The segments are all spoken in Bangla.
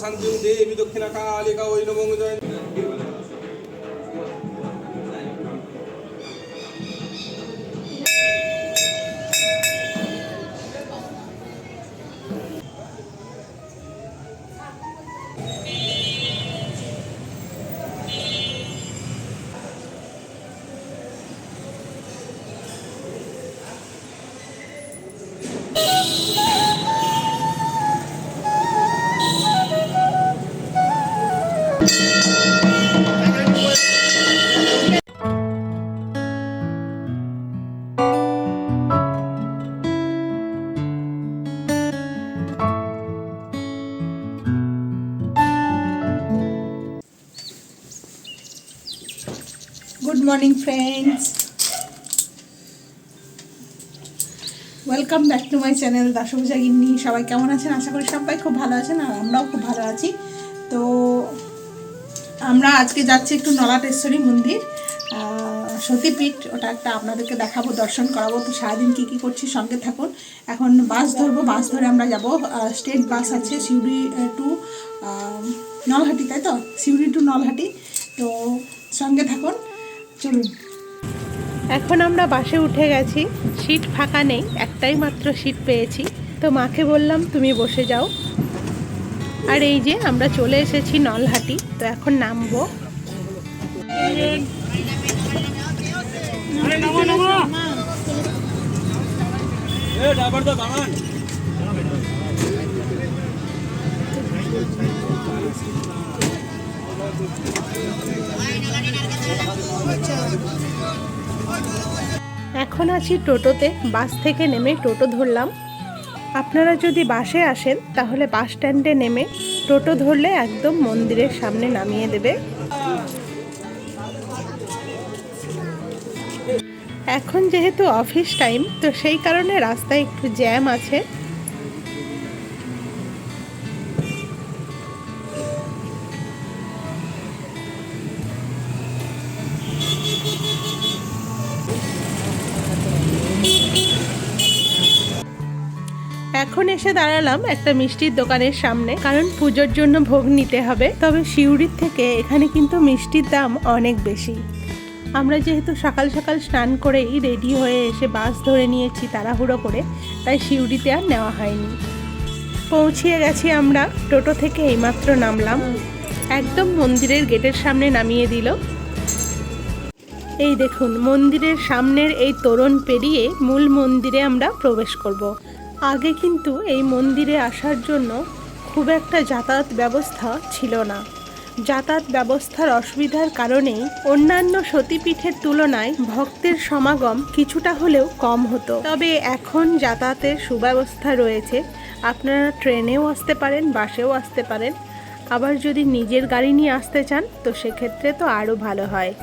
শান্তিং দেবী দক্ষিণা কালিকা ওই নমং জয়। Morning friends welcome back to my channel দাসপূজা গিন্নি সবাই কেমন আছেন? আশা করি সবাই খুব ভালো আছেন আর আমরাও খুব ভালো আছি। তো আমরা আজকে যাচ্ছি একটু নলাটেশ্বরী মন্দির। সতীপীঠ, ওটা একটা আপনাদেরকে দেখাবো, দর্শন করাবো। তো সারাদিন কী কী করছি সঙ্গে থাকুন। এখন বাস ধরবো, বাস ধরে আমরা যাব। স্টেট বাস আছে সিউড়ি টু নলহাটি, তাই তো? সিউড়ি টু নলহাটি। তো সঙ্গে থাকুন। চলুন। এখন আমরা বাসে উঠে গেছি। সিট ফাঁকা নেই একটাই মাত্র সিট পেয়েছি। তো মাকে বললাম তুমি বসে যাও। আর এই যে আমরা চলে এসেছি নলহাটি তো এখন নামবো। এখন আছি টোটোতে, বাস থেকে নেমে টোটো ধরলাম। আপনারা যদি বাসে আসেন, তাহলে বাস স্ট্যান্ডে নেমে টোটো ধরলে একদম মন্দিরের সামনে নামিয়ে দেবে। এখন যেহেতু অফিস টাইম, তো সেই কারণে রাস্তায় একটু জ্যাম আছে। এসে দাঁড়ালাম একটা মিষ্টির দোকানের সামনে, কারণ পুজোর জন্য ভোগ নিতে হবে। তবে শিউরির থেকে এখানে কিন্তু মিষ্টির দাম অনেক বেশি। আমরা যেহেতু সকাল সকাল স্নান করেই রেডি হয়ে এসে বাস ধরে নিয়েছি তাড়াহুড়ো করে, তাই শিউরিতে আর নেওয়া হয়নি। পৌঁছিয়ে গেছি আমরা, টোটো থেকে এইমাত্র নামলাম। একদম মন্দিরের গেটের সামনে নামিয়ে দিল। এই দেখুন, মন্দিরের সামনের এই তোরণ পেরিয়ে মূল মন্দিরে আমরা প্রবেশ করব। আগে কিন্তু এই মন্দিরে আসার জন্য খুব একটা যাতায়াত ব্যবস্থা ছিল না। যাতায়াত ব্যবস্থার অসুবিধার কারণেই অন্যান্য সতীপীঠের তুলনায় ভক্তের সমাগম কিছুটা হলেও কম হতো। তবে এখন যাতায়াতের সুব্যবস্থা রয়েছে। আপনারা ট্রেনেও আসতে পারেন, বাসেও আসতে পারেন। আবার যদি নিজের গাড়ি নিয়ে আসতে চান, তো সেক্ষেত্রে তো আরও ভালো হয়।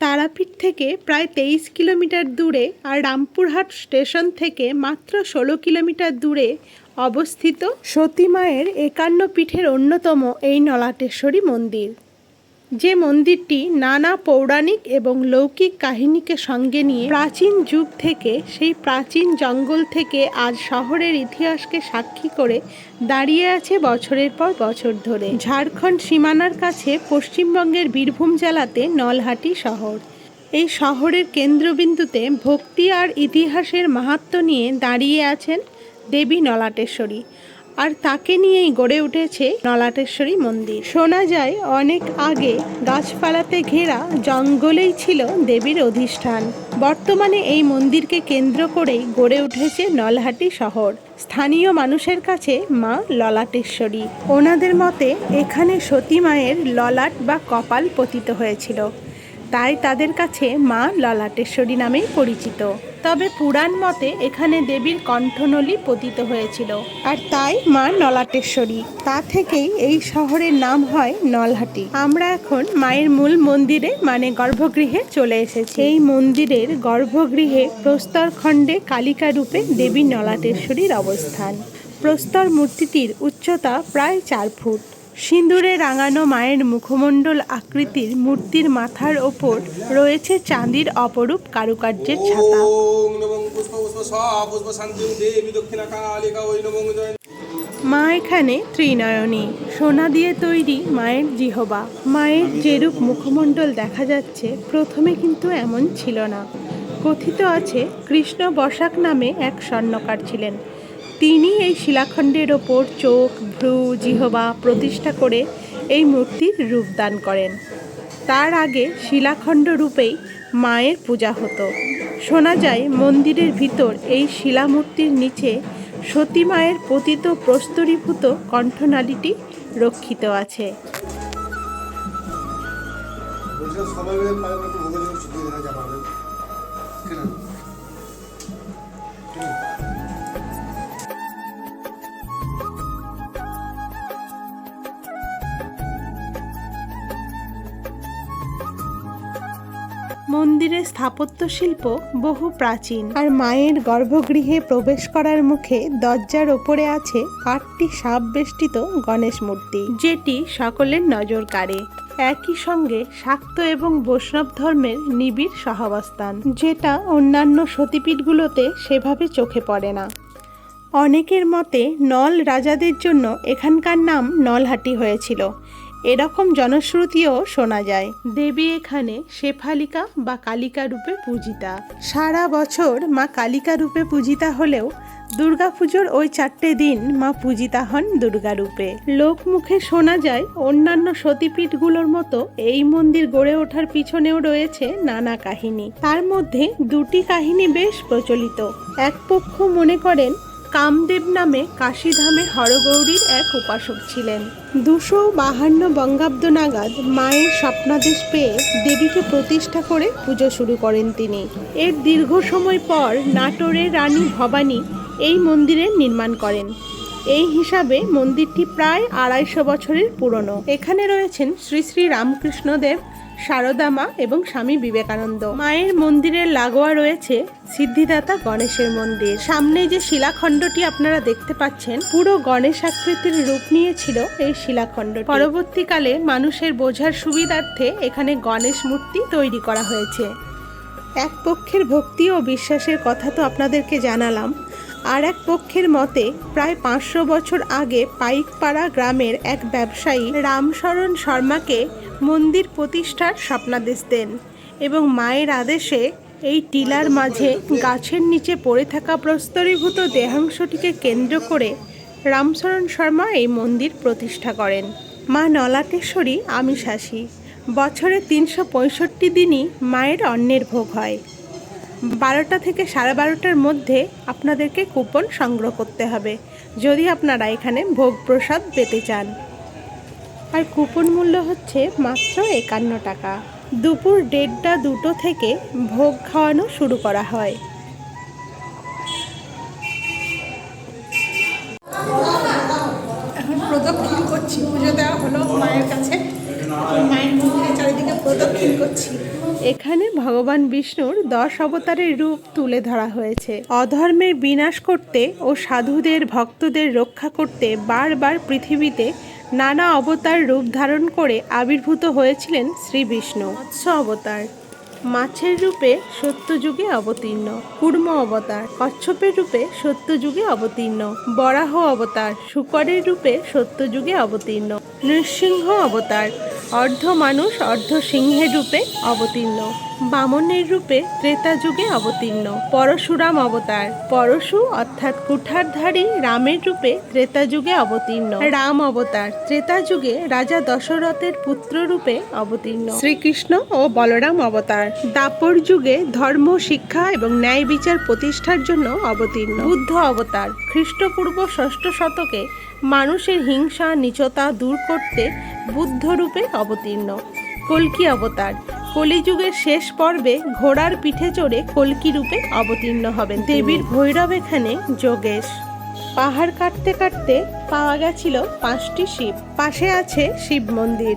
তারাপীঠ থেকে প্রায় তেইশ কিলোমিটার দূরে আর রামপুরহাট স্টেশন থেকে মাত্র ষোলো কিলোমিটার দূরে অবস্থিত সতীমায়ের একান্ন পীঠের অন্যতম এই নলাটেশ্বরী মন্দির। যে মন্দিরটি নানা পৌরাণিক এবং লৌকিক কাহিনীকে সঙ্গে নিয়ে প্রাচীন যুগ থেকে, সেই প্রাচীন জঙ্গল থেকে আজ শহরের ইতিহাসকে সাক্ষী করে দাঁড়িয়ে আছে বছরের পর বছর ধরে। ঝাড়খণ্ড সীমানার কাছে পশ্চিমবঙ্গের বীরভূম জেলাতে নলহাটি শহর। এই শহরের কেন্দ্রবিন্দুতে ভক্তি আর ইতিহাসের মাহাত্ম্য নিয়ে দাঁড়িয়ে আছেন দেবী নলাটেশ্বরী। আর তাকে নিয়েই গড়ে উঠেছে নলাটেশ্বরী মন্দির। শোনা যায়, অনেক আগে গাছপালাতে ঘেরা জঙ্গলেই ছিল দেবীর অধিষ্ঠান। বর্তমানে এই মন্দিরকে কেন্দ্র করেই গড়ে উঠেছে নলহাটি শহর। স্থানীয় মানুষের কাছে মা ললাটেশ্বরী। ওনাদের মতে, এখানে সতী মায়ের ললাট বা কপাল পতিত হয়েছিল। তাই তাদের কাছে মা ললাটেশ্বরী নামেই পরিচিত। তবে পুরাণ মতে এখানে দেবীর কণ্ঠনলী পতিত হয়েছিল। আর তাই মা নলাটেশ্বরী। তা থেকেই এই শহরের নাম হয় নলহাটি। আমরা এখন মায়ের মূল মন্দিরে মানে গর্ভগৃহে চলে এসেছি। এই মন্দিরের গর্ভগৃহে প্রস্তর খণ্ডে কালিকা রূপে দেবী নলাটেশ্বরীর অবস্থান। প্রস্তর মূর্তিটির উচ্চতা প্রায় চার ফুট। সিঁদুরে রাঙানো মায়ের মুখমণ্ডল আকৃতির মূর্তির মাথার ওপর রয়েছে চাঁদির অপরূপ কারুকার্যের ছাতা। মা এখানে ত্রিনয়নী সোনা দিয়ে তৈরি মায়ের জিহবা। মায়ের যেরূপ মুখমণ্ডল দেখা যাচ্ছে প্রথমে কিন্তু এমন ছিল না। কথিত আছে কৃষ্ণ বসাক নামে এক স্বর্ণকার ছিলেন। তিনি এই শিলাখণ্ডের ওপর চোখ, ভ্রু, জিহবা প্রতিষ্ঠা করে এই মূর্তির রূপদান করেন। তার আগে শিলাখণ্ড রূপেই মায়ের পূজা হতো। শোনা যায়, মন্দিরের ভিতর এই শিলামূর্তির নিচে সতী মায়ের পতিত প্রস্তরীভূত কণ্ঠনালীটি রক্ষিত আছে। সবাই মন্দিরের স্থাপত্য শিল্প বহু প্রাচীন। আর মায়ের গর্ভগৃহে প্রবেশ করার মুখে দরজার ওপরে আছে আটটি সাপ বেষ্টিত গণেশ মূর্তি। যেটি সকলের নজর কাড়ে। একই সঙ্গে শাক্ত এবং বৈষ্ণব ধর্মের নিবিড় সহাবস্থান যেটা অন্যান্য সতীপীঠগুলোতে সেভাবে চোখে পড়ে না। অনেকের মতে নল রাজাদের জন্য এখানকার নাম নলহাটি হয়েছিল। এরকম জনশ্রুতিও শোনা যায়। দেবী এখানে শেফালিকা বা কালিকা রূপে পূজিতা। সারা বছর মা কালিকা রূপে পূজিতা হলেও দুর্গাপুজোর ওই চারটে দিন মা পূজিতা হন দুর্গা রূপে। লোকমুখে শোনা যায় অন্যান্য সতীপীঠগুলোর মতো এই মন্দির গড়ে ওঠার পিছনেও রয়েছে নানা কাহিনী। তার মধ্যে দুটি কাহিনী বেশ প্রচলিত। এক পক্ষ মনে করেন কামদেব নামে কাশীধামে হরগৌরীর এক উপাসক ছিলেন। দুশো বাহান্ন বঙ্গাব্দ নাগাদ মায়ের স্বপ্নাদেশ পেয়ে দেবীকে প্রতিষ্ঠা করে পুজো শুরু করেন তিনি। এর দীর্ঘ সময় পর নাটোরের রানী ভবানী এই মন্দিরের নির্মাণ করেন। এই হিসাবে মন্দিরটি প্রায় আড়াইশো বছরের পুরনো। এখানে রয়েছেন শ্রী শ্রী রামকৃষ্ণদেব সারদা মা এবং স্বামী বিবেকানন্দ। মায়ের মন্দিরের লাগোয়া রয়েছে সিদ্ধিদাতা গণেশের মন্দির। সামনে যে শিলাখণ্ডটি আপনারা দেখতে পাচ্ছেন, পুরো গণেশ আকৃতির রূপ নিয়েছিল এই শিলাখণ্ড পরবর্তীকালে মানুষের বোঝার সুবিধার্থে এখানে গণেশ মূর্তি তৈরি করা হয়েছে। এক পক্ষের ভক্তি ও বিশ্বাসের কথা তো আপনাদেরকে জানালাম। আর এক পক্ষের মতে, প্রায় পাঁচশো বছর আগে পাইকপাড়া গ্রামের এক ব্যবসায়ী রামশরণ শর্মাকে মন্দির প্রতিষ্ঠার স্বপ্নাদেশ দেন এবং মায়ের আদেশে এই টিলার মাঝে গাছের নিচে পড়ে থাকা প্রস্তরীভূত দেহাংশটিকে কেন্দ্র করে রামশরণ শর্মা এই মন্দির প্রতিষ্ঠা করেন। মা নলাটেশ্বরী আমিষাসী বছরে তিনশো পঁয়ষট্টি দিনই মায়ের অন্নের ভোগ হয়। বারোটা থেকে সাড়ে বারোটার মধ্যে আপনাদেরকে কুপন সংগ্রহ করতে হবে। যদি আপনারা এখানে ভোগ প্রসাদ পেতে চান। আর কুপন মূল্য হচ্ছে মাত্র একান্ন টাকা। দুপুর দেড়টা দুটো থেকে ভোগ খাওয়ানো শুরু করা হয়। এখন প্রদক্ষিণ করছি। পুজো দেওয়া হলো মায়ের কাছে। মায়ের মন্দিরের চারিদিকে প্রদক্ষিণ করছি। এখানে ভগবান বিষ্ণুর দশ অবতারের রূপ তুলে ধরা হয়েছে। অধর্মের বিনাশ করতে ও সাধুদের ভক্তদের রক্ষা করতে বারবার পৃথিবীতে নানা অবতার রূপ ধারণ করে আবির্ভূত হয়েছিলেন শ্রী বিষ্ণু। মৎস্য অবতার। মাছের রূপে সত্যযুগে অবতীর্ণ। কুর্ম অবতার। কচ্ছপের রূপে সত্যযুগে অবতীর্ণ। বরাহ অবতার। শুকরের রূপে সত্যযুগে অবতীর্ণ। নৃসিংহ অবতার। অর্ধ মানুষ, অর্ধ সিংহের রূপে অবতীর্ণ। বামনের রূপে ত্রেতা যুগে অবতীর্ণ। পরশুরাম অবতার। পরশু অর্থাৎ কুঠারধারী রামের রূপে ত্রেতা যুগে অবতীর্ণ। রাম অবতার। ত্রেতা যুগে রাজা দশরথের পুত্র রূপে অবতীর্ণ। শ্রীকৃষ্ণ ও বলরাম অবতার। দাপর যুগে ধর্ম, শিক্ষা এবং ন্যায় বিচার প্রতিষ্ঠার জন্য অবতীর্ণ। বুদ্ধ অবতার। খ্রিস্টপূর্ব ষষ্ঠ শতকে মানুষের হিংসা, নিচতা দূর করতে বুদ্ধ রূপে অবতীর্ণ। কল্কি অবতার। কলিযুগের শেষ পর্বে ঘোড়ার পিঠে চড়ে কলকি রূপে অবতীর্ণ হবেন। দেবীর ভৈরব এখানে যোগেশ। পাহাড় কাটতে কাটতে পাওয়া গেছিল পাঁচটি শিব। পাশে আছে শিব মন্দির।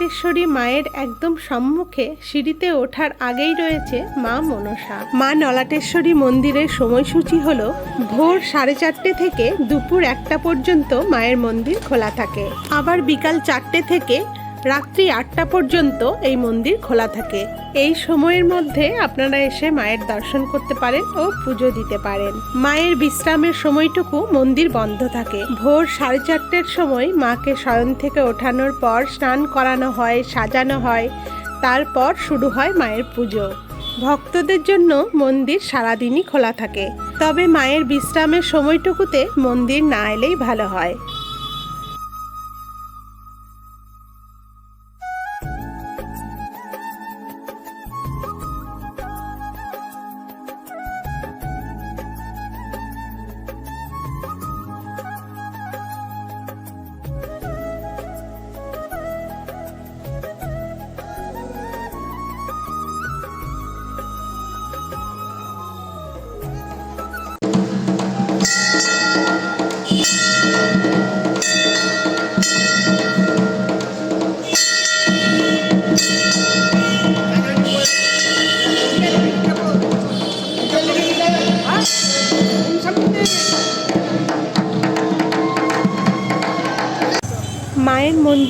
নলাটেশ্বরী মায়ের একদম সম্মুখে সিঁড়িতে ওঠার আগেই রয়েছে মা মনসা। মা নলাটেশ্বরী মন্দিরের সময়সূচি হলো ভোর সাড়ে চারটে থেকে দুপুর একটা পর্যন্ত মায়ের মন্দির খোলা থাকে। আবার বিকাল চারটে থেকে রাত্রি আটটা পর্যন্ত এই মন্দির খোলা থাকে। এই সময়ের মধ্যে আপনারা এসে মায়ের দর্শন করতে পারেন ও পুজো দিতে পারেন। মায়ের বিশ্রামের সময়টুকু মন্দির বন্ধ থাকে। ভোর সাড়ে চারটের সময় মাকে শয়ন থেকে ওঠানোর পর স্নান করানো হয়, সাজানো হয়। তারপর শুরু হয় মায়ের পুজো। ভক্তদের জন্য মন্দির সারাদিনই খোলা থাকে। তবে মায়ের বিশ্রামের সময়টুকুতে মন্দির না এলেই ভালো হয়।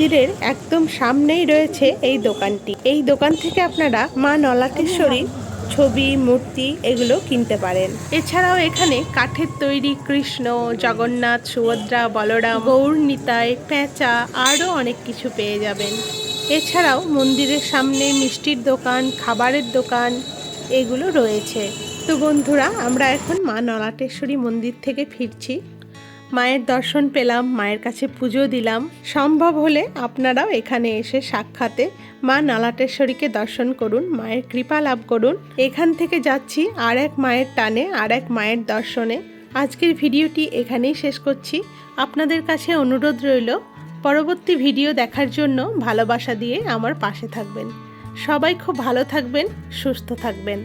মন্দিরের একদম সামনেই রয়েছে এই দোকানটি। এই দোকান থেকে আপনারা মা নলাটেশ্বরীর ছবি, মূর্তি এগুলো কিনতে পারেন। এছাড়াও এখানে কাঠের তৈরি কৃষ্ণ, জগন্নাথ, সুভদ্রা, বলরাম, গৌর পেঁচা আরও অনেক কিছু পেয়ে যাবেন। এছাড়াও মন্দিরের সামনে মিষ্টির দোকান, খাবারের দোকান এগুলো রয়েছে। তো বন্ধুরা, আমরা এখন মা নলাটেশ্বরী মন্দির থেকে ফিরছি। মায়ের দর্শন পেলাম, মায়ের কাছে পুজো দিলাম। সম্ভব হলে আপনারাও এখানে এসে সাক্ষাতে মা নালাটেশ্বরীকে দর্শন করুন, মায়ের কৃপা লাভ করুন। এখান থেকে যাচ্ছি আর এক মায়ের টানে আর এক মায়ের দর্শনে। আজকের ভিডিওটি এখানেই শেষ করছি। আপনাদের কাছে অনুরোধ রইল, পরবর্তী ভিডিও দেখার জন্য ভালোবাসা দিয়ে আমার পাশে থাকবেন। সবাই খুব ভালো থাকবেন, সুস্থ থাকবেন।